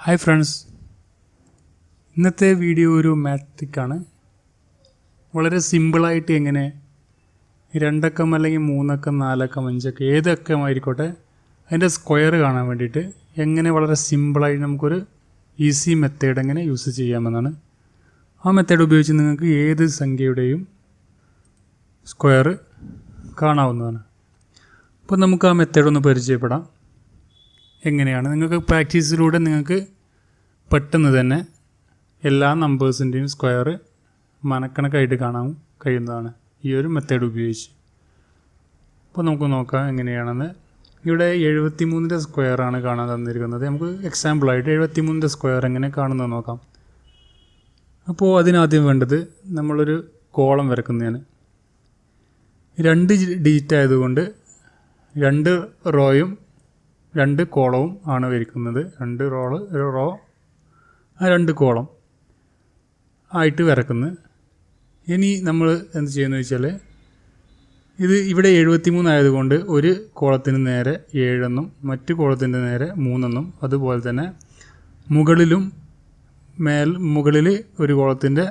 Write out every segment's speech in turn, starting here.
Hi friends ഇന്നത്തെ video ഒരു മാത്തിക്കാണ് വളരെ സിമ്പിളായിട്ട് എങ്ങനെ രണ്ടക്കം അല്ലെങ്കിൽ മൂന്നക്കം നാലക്കം അഞ്ചക്കം ഏതക്കം ആയിക്കോട്ടെ അതിന്റെ സ്ക്വയർ കാണാൻ വേണ്ടിയിട്ട് എങ്ങനെ വളരെ സിമ്പിളായിട്ട് നമുക്കൊരു ഈസി മെത്തേഡ് എങ്ങനെ യൂസ് ചെയ്യാമെന്നാണ്. ആ മെത്തേഡ് ഉപയോഗിച്ച് നിങ്ങൾക്ക് ഏത് സംഖ്യയുടെയും സ്ക്വയർ കാണാവുന്നതാണ്. അപ്പോൾ നമുക്ക് ആ മെത്തേഡ് ഒന്ന് പരിചയപ്പെടാം. എങ്ങനെയാണ്? നിങ്ങൾക്ക് പ്രാക്ടീസിലൂടെ നിങ്ങൾക്ക് പെട്ടെന്ന് തന്നെ എല്ലാ നമ്പേഴ്സിന്റെയും സ്ക്വയർ മനക്കണക്കായിട്ട് കാണാൻ കഴിയുന്നതാണ്. ഈ ഒരു മെത്തേഡ് ഉപയോഗിച്ച്. അപ്പോൾ നമുക്ക് നോക്കാം എങ്ങനെയാണെന്ന്. ഇവിടെ എഴുപത്തി മൂന്നിന്റെ സ്ക്വയറാണ് കാണാൻ തന്നിരിക്കുന്നത്. നമുക്ക് എക്സാമ്പിളായിട്ട് എഴുപത്തി മൂന്നിന്റെ സ്ക്വയർ എങ്ങനെ കാണുന്നത് നോക്കാം. അപ്പോൾ അതിനാദ്യം വേണ്ടത് നമ്മളൊരു കോളം വരക്കുന്നതാണ്. രണ്ട് ഡിജിറ്റ് ആയതുകൊണ്ട് രണ്ട് റോയും രണ്ട് കോളവും ആണ് വരയ്ക്കുന്നത് രണ്ട് റോൾ ഒരു റോ രണ്ട് കോളം ആയിട്ട് വരക്കുന്നത് ഇനി നമ്മൾ എന്ത് ചെയ്യുന്നത് വെച്ചാൽ ഇത് ഇവിടെ എഴുപത്തി മൂന്നായതുകൊണ്ട് ഒരു കോളത്തിന് നേരെ ഏഴെന്നും മറ്റു കോളത്തിന്റെ നേരെ മൂന്നെന്നും അതുപോലെ തന്നെ മുകളിലും മേൽ മുകളിൽ ഒരു കോളത്തിന്റെ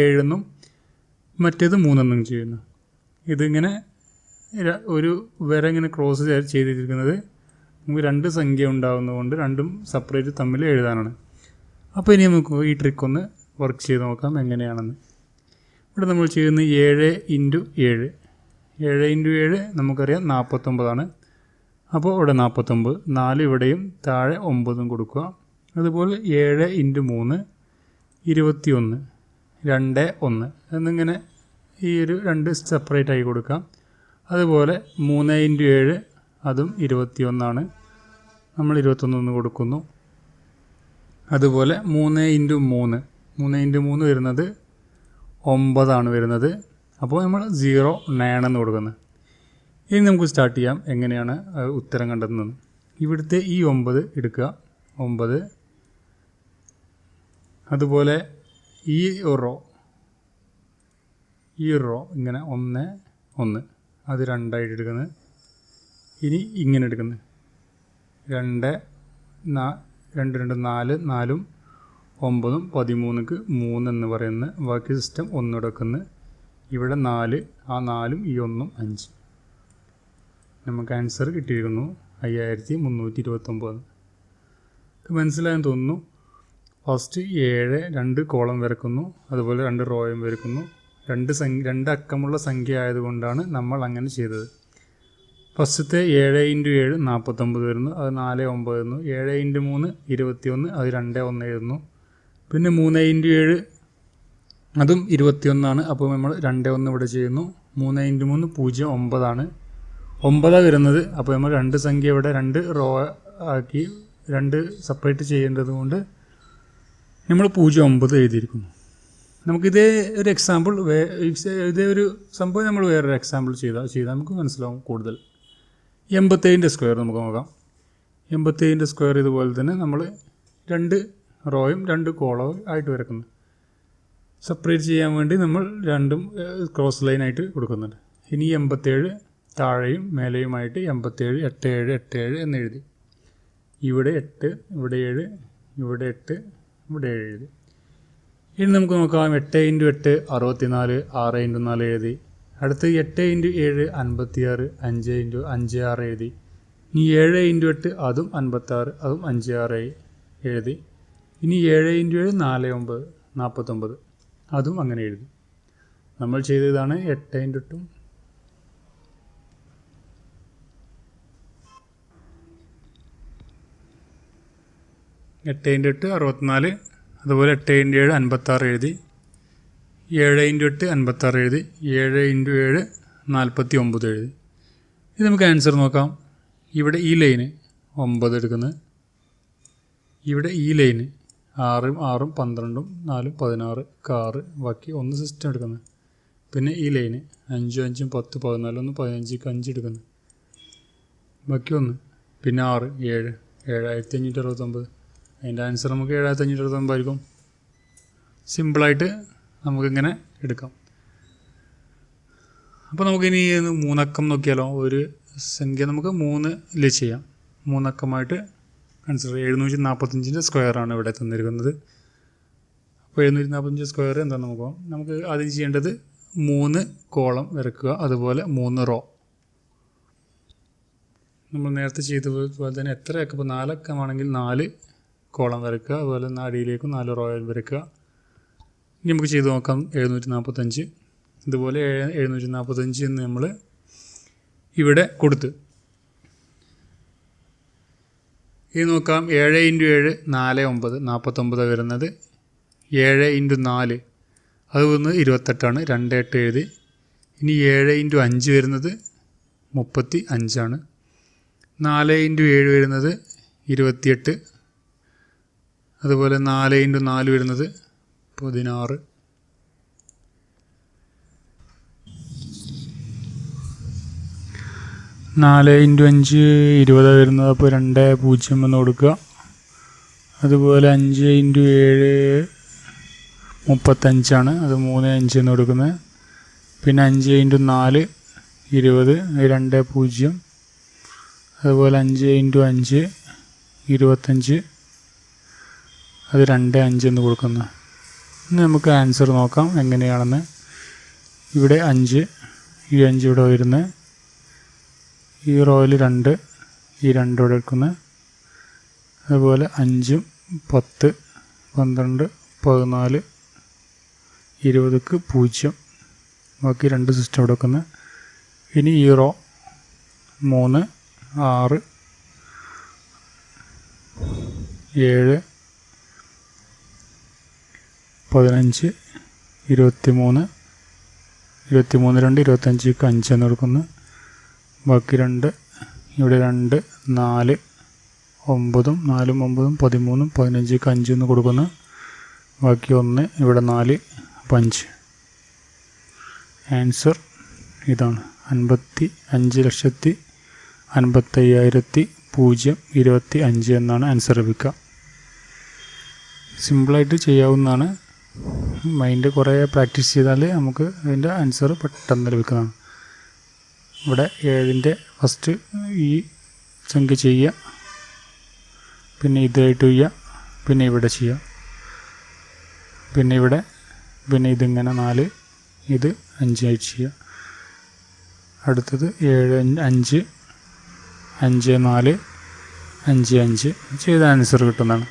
ഏഴെന്നും മറ്റേത് മൂന്നെന്നും ചെയ്യുന്നു. ഇതിങ്ങനെ ഒരു വര ഇങ്ങനെ ക്രോസ് ചെയ്തിരിക്കുന്നത് നമുക്ക് രണ്ട് സംഖ്യ ഉണ്ടാകുന്നതുകൊണ്ട് രണ്ടും സെപ്പറേറ്റ് തമ്മിൽ എഴുതാനാണ്. അപ്പോൾ ഇനി നമുക്ക് ഈ ട്രിക്ക് ഒന്ന് വർക്ക് ചെയ്ത് നോക്കാം എങ്ങനെയാണെന്ന്. ഇവിടെ നമ്മൾ ചെയ്യുന്ന ഏഴ് ഇന്റു ഏഴ്. ഏഴ് ഇന്റു ഏഴ് നമുക്കറിയാം നാൽപ്പത്തൊമ്പതാണ് അപ്പോൾ ഇവിടെ നാൽപ്പത്തൊമ്പത് നാല് ഇവിടെയും താഴെ ഒമ്പതും കൊടുക്കുക. അതുപോലെ ഏഴ് ഇന്റു മൂന്ന് ഇരുപത്തിയൊന്ന് രണ്ട് ഒന്ന്. എന്നിങ്ങനെ ഈ ഒരു രണ്ട് സെപ്പറേറ്റ് ആയി കൊടുക്കാം. അതുപോലെ മൂന്ന് ഇന്റു ഏഴ് അതും ഇരുപത്തിയൊന്നാണ്. നമ്മൾ ഇരുപത്തൊന്നൊന്ന് കൊടുക്കുന്നു. അതുപോലെ മൂന്ന് ഇന്റു മൂന്ന് മൂന്ന് ഇന്റു മൂന്ന് വരുന്നത് ഒമ്പതാണ് വരുന്നത്. അപ്പോൾ നമ്മൾ സീറോ നയൻ എന്ന് കൊടുക്കുന്നത് ഇനി നമുക്ക് സ്റ്റാർട്ട് ചെയ്യാം എങ്ങനെയാണ് ഉത്തരം കണ്ടെത്തുന്നത്. ഇവിടുത്തെ ഈ ഒമ്പത് എടുക്കുക. ഒമ്പത്. അതുപോലെ ഈ റോ ഈ റോ ഇങ്ങനെ ഒന്ന് ഒന്ന്. അത് രണ്ടായിട്ട് എടുക്കുന്നത്. ഇനി ഇങ്ങനെ എടുക്കുന്നത്. രണ്ട് നാ രണ്ട് രണ്ട് നാല് നാലും ഒമ്പതും പതിമൂന്നുക്ക് മൂന്നെന്ന് പറയുന്ന ബാക്കി സിസ്റ്റം ഒന്നെടുക്കുന്ന ഇവിടെ നാല് ആ നാലും ഈ ഒന്നും അഞ്ച്. നമുക്ക് ആൻസർ കിട്ടിയിരിക്കുന്നു. അയ്യായിരത്തി മുന്നൂറ്റി ഇരുപത്തൊമ്പത്. മനസ്സിലായെന്ന് തോന്നുന്നു. ഫസ്റ്റ് ഏഴ് രണ്ട് കോളം വരക്കുന്നു. അതുപോലെ രണ്ട് റോയും വരക്കുന്നു. രണ്ട് സംഖ്യ രണ്ട് അക്കമുള്ള സംഖ്യ ആയതുകൊണ്ടാണ് നമ്മൾ അങ്ങനെ ചെയ്തത്. ഫസ്റ്റത്തെ ഏഴ് ഇന്റു ഏഴ് നാൽപ്പത്തൊമ്പത് വരുന്നു അത് നാല് ഒമ്പത് വരുന്നു. ഏഴ് ഇന്റു മൂന്ന് ഇരുപത്തിയൊന്ന് അത് രണ്ട് ഒന്ന് വരുന്നു പിന്നെ മൂന്ന് ഇന്റു ഏഴ് അതും ഇരുപത്തിയൊന്നാണ്. അപ്പോൾ നമ്മൾ രണ്ട് ഒന്ന് ഇവിടെ ചെയ്യുന്നു. മൂന്ന് ഇന്റു മൂന്ന് പൂജ്യം ഒമ്പതാണ്. ഒമ്പതാണ് വരുന്നത്. അപ്പോൾ നമ്മൾ രണ്ട് സംഖ്യ ഇവിടെ രണ്ട് റോ ആക്കി രണ്ട് സെപ്പറേറ്റ് ചെയ്യേണ്ടത് കൊണ്ട് നമ്മൾ പൂജ്യം ഒമ്പത് എഴുതിയിരിക്കുന്നു. നമുക്കിതേ ഒരു എക്സാമ്പിൾ ഇതേ ഒരു സംഭവം നമ്മൾ വേറൊരു എക്സാമ്പിൾ ചെയ്താൽ ചെയ്താൽ നമുക്ക് മനസ്സിലാവും കൂടുതൽ. എൺപത്തേഴിന്റെ സ്ക്വയർ നമുക്ക് നോക്കാം. എൺപത്തേഴിന്റെ സ്ക്വയർ ഇതുപോലെ തന്നെ നമ്മൾ രണ്ട് റോയും രണ്ട് കോളവും ആയിട്ട് വരക്കുന്നു. സെപ്പറേറ്റ് ചെയ്യാൻ വേണ്ടി നമ്മൾ രണ്ടും ക്രോസ് ലൈനായിട്ട് കൊടുക്കുന്നുണ്ട്. ഇനി എൺപത്തേഴ് താഴെയും മേലെയുമായിട്ട് എൺപത്തേഴ് എട്ട് ഏഴ് എട്ട് ഏഴ് എന്ന് എഴുതി. ഇവിടെ എട്ട് ഇവിടെ ഏഴ് ഇവിടെ എട്ട് ഇവിടെ ഏഴ് എഴുതി. ഇനി നമുക്ക് നോക്കാം എട്ട് ഇന്റു എട്ട് അറുപത്തിനാല് ആറ് ഇന്റു നാല് എഴുതി. അടുത്ത് എട്ട് ഇന്റു ഏഴ് അൻപത്തിയാറ് അഞ്ച് ഇന്റു അഞ്ച് ആറ് എഴുതി. ഇനി ഏഴ് ഇന്റു എട്ട് അതും അൻപത്താറ് അതും അഞ്ച് ആറ് എഴുതി. ഇനി ഏഴ് ഇന്റു ഏഴ് നാല് ഒമ്പത് നാൽപ്പത്തൊമ്പത് അതും അങ്ങനെ എഴുതി. നമ്മൾ ചെയ്തതാണ് എട്ട് ഇന്റു എട്ടും. എട്ട് ഇന്റു എട്ട് അറുപത്തിനാല് അതുപോലെ എട്ട് ഇന്റു ഏഴ് അൻപത്താറ് എഴുതി ഏഴ് ഇന്റു എട്ട് അൻപത്താറ് എഴുതി ഏഴ് ഇന്റു ഏഴ് നാൽപ്പത്തി ഒമ്പത് എഴുതി. ഇത് നമുക്ക് ആൻസർ നോക്കാം. ഇവിടെ ഈ ലൈന് ഒമ്പത് എടുക്കുന്നത്. ഇവിടെ ഈ ലൈന് ആറും ആറും പന്ത്രണ്ടും നാലും പതിനാറ് കാറ് ബാക്കി ഒന്ന് സിസ്റ്റം എടുക്കുന്നത്. പിന്നെ ഈ ലൈന് അഞ്ചും അഞ്ചും പത്ത് പതിനാലൊന്ന് പതിനഞ്ചിക്ക് അഞ്ച് എടുക്കുന്നത്. ബാക്കി ഒന്ന്. പിന്നെ ആറ് ഏഴ് ഏഴായിരത്തി അഞ്ഞൂറ്റി അറുപത്തൊമ്പത്. അതിന്റെ ആൻസർ നമുക്ക് ഏഴായിരത്തി അഞ്ഞൂറ്റി അറുപത്തൊമ്പതായിരിക്കും സിമ്പിളായിട്ട് നമുക്കിങ്ങനെ എടുക്കാം. അപ്പോൾ നമുക്കിനി മൂന്നക്കം നോക്കിയാലോ? ഒരു സംഖ്യ നമുക്ക് മൂന്നിൽ ചെയ്യാം. മൂന്നക്കമായിട്ട് കൺസിഡർ എഴുന്നൂറ്റി നാൽപ്പത്തഞ്ചിന്റെ സ്ക്വയറാണ് ഇവിടെ തന്നിരിക്കുന്നത്. അപ്പോൾ എഴുന്നൂറ്റി നാൽപ്പത്തഞ്ച് സ്ക്വയർ എന്താണെന്ന് നമുക്ക്. നമുക്ക് ആദ്യം ചെയ്യേണ്ടത് മൂന്ന് കോളം വരക്കുക അതുപോലെ മൂന്ന് റോ നമ്മൾ നേരത്തെ ചെയ്തതുപോലെ തന്നെ എത്രയൊക്കെ? ഇപ്പോൾ നാലക്കമാണെങ്കിൽ നാല് കോളം വരക്കുക അതുപോലെ തന്നെ അടിയിലേക്കും നാല് റോയൽ വരക്കുക. ഇനി നമുക്ക് ചെയ്ത് നോക്കാം എഴുന്നൂറ്റി നാൽപ്പത്തഞ്ച് ഇതുപോലെ എഴുന്നൂറ്റി നാൽപ്പത്തഞ്ച് എന്ന് നമ്മൾ ഇവിടെ കൊടുത്ത്. ഇനി നോക്കാം ഏഴ് ഇന്റു ഏഴ് നാല് ഒമ്പത് നാൽപ്പത്തൊമ്പത് വരുന്നത്. ഏഴ് ഇന്റു നാല് അത് വന്ന് ഇരുപത്തെട്ടാണ് രണ്ട് എട്ട് എഴുതി. ഇനി ഏഴ് ഇന്റു അഞ്ച് വരുന്നത് മുപ്പത്തി അഞ്ചാണ്. നാല് ഇന്റു ഏഴ് വരുന്നത് ഇരുപത്തിയെട്ട്. അതുപോലെ നാല് ഇന്റു നാല് വരുന്നത് പതിനാറ്. നാല് ഇന്റു അഞ്ച് ഇരുപത് വരുന്നത് അപ്പോൾ രണ്ട് പൂജ്യം എന്ന് കൊടുക്കുക. അതുപോലെ അഞ്ച് ഇന്റു ഏഴ് മുപ്പത്തഞ്ചാണ്. അത് മൂന്ന് അഞ്ച് എന്ന് കൊടുക്കുന്നത്. പിന്നെ അഞ്ച് ഇന്റു നാല് ഇരുപത് രണ്ട് പൂജ്യം. അതുപോലെ അഞ്ച് ഇന്റു അഞ്ച് ഇരുപത്തഞ്ച്. അത് രണ്ട് അഞ്ച് എന്ന് കൊടുക്കുന്നു. ഇനി നമുക്ക് ആൻസർ നോക്കാം എങ്ങനെയാണെന്ന്. ഇവിടെ അഞ്ച് ഈ അഞ്ച് ഇവിടെ വരുന്നത് ഈ റോയിൽ രണ്ട് ഈ രണ്ട് ഇവിടെ എടുക്കുന്നത് അതുപോലെ അഞ്ചും പത്ത് പന്ത്രണ്ട് പതിനാല് ഇരുപതുക്ക് പൂജ്യം. ബാക്കി രണ്ട് സിസ്റ്റം ഇവിടെ വെക്കുന്നത് ഇനി ഈ റോ മൂന്ന് ആറ് ഏഴ് പതിനഞ്ച് ഇരുപത്തി മൂന്ന് ഇരുപത്തി മൂന്ന് രണ്ട് ഇരുപത്തഞ്ചിക്ക് അഞ്ച് എന്ന് കൊടുക്കുന്നു. ബാക്കി രണ്ട് ഇവിടെ രണ്ട് നാല് ഒമ്പതും നാലും ഒമ്പതും പതിമൂന്നും പതിനഞ്ചിക്ക് അഞ്ച് എന്ന് കൊടുക്കുന്നു. ബാക്കി ഒന്ന് ഇവിടെ നാല് അഞ്ച്. ആൻസർ ഇതാണ്. അൻപത്തി അഞ്ച് ലക്ഷത്തി അൻപത്തയ്യായിരത്തി പൂജ്യം ഇരുപത്തി അഞ്ച് എന്നാണ് ആൻസർ ലഭിക്കുക. സിമ്പിളായിട്ട് ചെയ്യാവുന്നതാണ്. മൈൻഡ് കുറേ പ്രാക്ടീസ് ചെയ്താൽ നമുക്ക് അതിന്റെ ആൻസർ പെട്ടെന്ന് ലഭിക്കുന്നതാണ്. ഇവിടെ ഏഴിന്റെ ഫസ്റ്റ് ഈ സംഖ്യ ചെയ്യുക പിന്നെ ഇതായിട്ട് ചെയ്യുക പിന്നെ ഇവിടെ ചെയ്യുക പിന്നെ ഇവിടെ പിന്നെ ഇതിങ്ങനെ നാല് ഇത് അഞ്ചായിട്ട് ചെയ്യുക. അടുത്തത് ഏഴ് അഞ്ച് അഞ്ച് നാല് അഞ്ച് അഞ്ച് ചെയ്ത ആൻസർ കിട്ടുന്നതാണ്.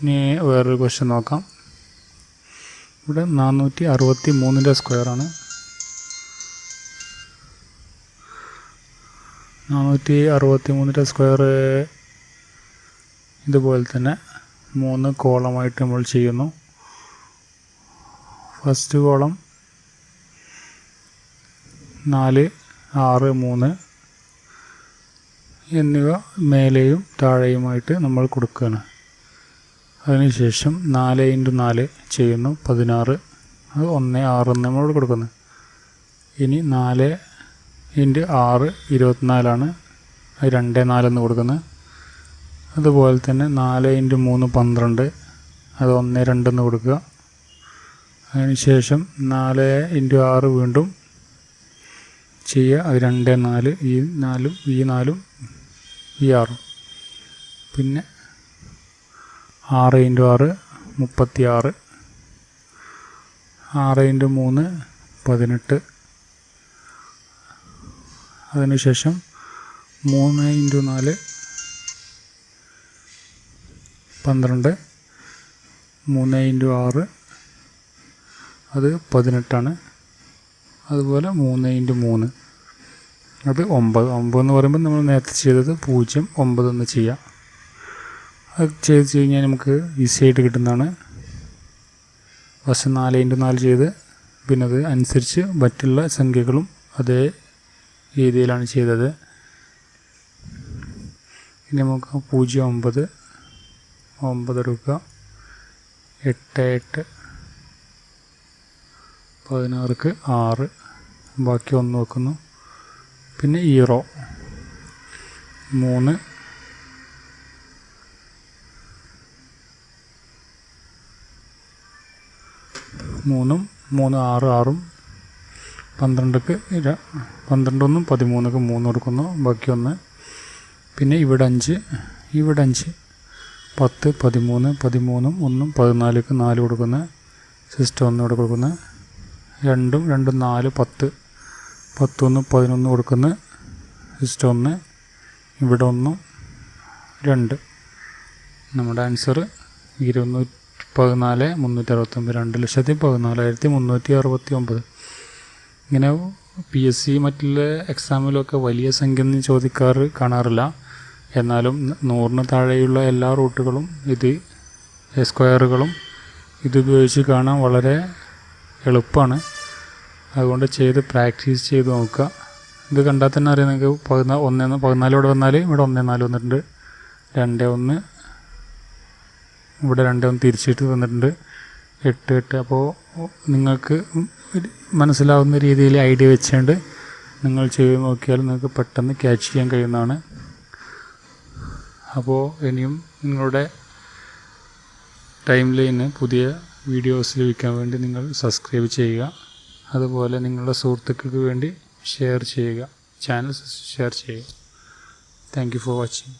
ഇനി വേറൊരു ക്വസ്റ്റ്യൻ നോക്കാം. ഇവിടെ നാനൂറ്റി അറുപത്തി മൂന്നിന്റെ സ്ക്വയറാണ് നാനൂറ്റി അറുപത്തി മൂന്നിന്റെ സ്ക്വയർ ഇതുപോലെ തന്നെ മൂന്ന് കോളമായിട്ട് നമ്മൾ ചെയ്യുന്നു. ഫസ്റ്റ് കോളം നാല് ആറ് മൂന്ന് എന്നിവ മേലെയും താഴെയുമായിട്ട് നമ്മൾ കൊടുക്കുകയാണ്. അതിനുശേഷം നാല് ഇന്റു നാല് ചെയ്യുന്നു പതിനാറ്. അത് ഒന്ന് ആറ് നമ്മൾ കൊടുക്കുന്നത് ഇനി നാല് ഇന്റു ആറ് ഇരുപത്തിനാലാണ് അത് രണ്ട് നാലെന്ന് കൊടുക്കുന്നത് അതുപോലെ തന്നെ നാല് ഇന്റു മൂന്ന് പന്ത്രണ്ട്. അത് ഒന്ന് രണ്ടെന്ന് കൊടുക്കുക. അതിനുശേഷം നാല് ഇന്റു ആറ് വീണ്ടും ചെയ്യുക. അത് രണ്ട് നാല് ഈ നാലും ഈ നാലും ഈ ആറും. പിന്നെ ആറ് ഇന്റു ആറ് മുപ്പത്തി ആറ് ആറ് ഇന്റു മൂന്ന് പതിനെട്ട്. അതിനുശേഷം മൂന്ന് ഇന്റു നാല് പന്ത്രണ്ട്. മൂന്ന് ഇന്റു ആറ് അത് പതിനെട്ടാണ്. അതുപോലെ മൂന്ന് ഇന്റു മൂന്ന് അത് ഒമ്പത്. ഒമ്പത് എന്ന് പറയുമ്പോൾ നമ്മൾ നേരത്തെ ചെയ്തത് പൂജ്യം ഒമ്പത് എന്ന് ചെയ്യാം. അത് ചെയ്ത് കഴിഞ്ഞാൽ നമുക്ക് ഈസി ആയിട്ട് കിട്ടുന്നതാണ്. ഫസ്റ്റ് നാല് ഇന്റു നാല് ചെയ്ത് പിന്നെ അത് അനുസരിച്ച് മറ്റുള്ള സംഖ്യകളും അതേ രീതിയിലാണ് ചെയ്തത്. ഇനി നമുക്ക് പൂജ്യം ഒമ്പത് ഒമ്പത് എടുക്കുക എട്ട് എട്ട് പതിനാറുക്ക് ആറ് ബാക്കി ഒന്ന് വെക്കുന്നു. പിന്നെ ഈറോ മൂന്ന് മൂന്നും മൂന്ന് ആറ് ആറും പന്ത്രണ്ടക്ക് പന്ത്രണ്ടൊന്നും പതിമൂന്നൊക്കെ മൂന്ന് കൊടുക്കുന്നു. ബാക്കി ഒന്ന്. പിന്നെ ഇവിടെ അഞ്ച്. ഇവിടെ അഞ്ച്. പത്ത് പതിമൂന്ന് പതിമൂന്നും ഒന്നും പതിനാലിക്ക് നാല് കൊടുക്കുന്ന. സിസ്റ്റം ഒന്ന് ഇവിടെ കൊടുക്കുന്ന. രണ്ടും രണ്ടും നാല് പത്ത്. പത്തൊന്ന് പതിനൊന്ന് കൊടുക്കുന്ന. സിസ്റ്റം ഒന്ന്. ഇവിടെ ഒന്നും. രണ്ട്. നമ്മുടെ ആൻസർ ഇരുന്നൂറ്റി പതിനാല് മുന്നൂറ്റി അറുപത്തൊമ്പത് രണ്ട് ലക്ഷത്തി പതിനാലായിരത്തി മുന്നൂറ്റി അറുപത്തി ഒമ്പത് ഇങ്ങനെ പി എസ് സി മറ്റുള്ള എക്സാമിലൊക്കെ വലിയ സംഖ്യ ഒന്നും ചോദിക്കാറ് കാണാറില്ല. എന്നാലും നൂറിന് താഴെയുള്ള എല്ലാ റൂട്ടുകളും ഇത് സ്ക്വയറുകളും ഇതുപയോഗിച്ച് കാണാൻ വളരെ എളുപ്പമാണ്. അതുകൊണ്ട് ചെയ്ത് പ്രാക്ടീസ് ചെയ്ത് നോക്കുക. ഇത് കണ്ടാൽ തന്നെ അറിയാം നിങ്ങൾക്ക് പതിനാ ഒന്ന് പതിനാലോടെ വന്നാൽ ഇവിടെ ഒന്നേ നാല് വന്നിട്ടുണ്ട്. രണ്ട് ഒന്ന് ഇവിടെ രണ്ടും തിരിച്ചിട്ട് വന്നിട്ടുണ്ട് എട്ട് എട്ട്. അപ്പോൾ നിങ്ങൾക്ക് മനസ്സിലാവുന്ന രീതിയിൽ ഐഡിയ വെച്ചുകൊണ്ട് നിങ്ങൾ ചെയ്ത് നോക്കിയാൽ നിങ്ങൾക്ക് പെട്ടെന്ന് ക്യാച്ച് ചെയ്യാൻ കഴിയുന്നതാണ്. അപ്പോൾ ഇനിയും നിങ്ങളുടെ ടൈം ലൈന് പുതിയ വീഡിയോസ് ലഭിക്കാൻ വേണ്ടി നിങ്ങൾ സബ്സ്ക്രൈബ് ചെയ്യുക. അതുപോലെ നിങ്ങളുടെ സുഹൃത്തുക്കൾക്ക് വേണ്ടി ഷെയർ ചെയ്യുക. ചാനൽ ഷെയർ ചെയ്യുക. Thank for watching.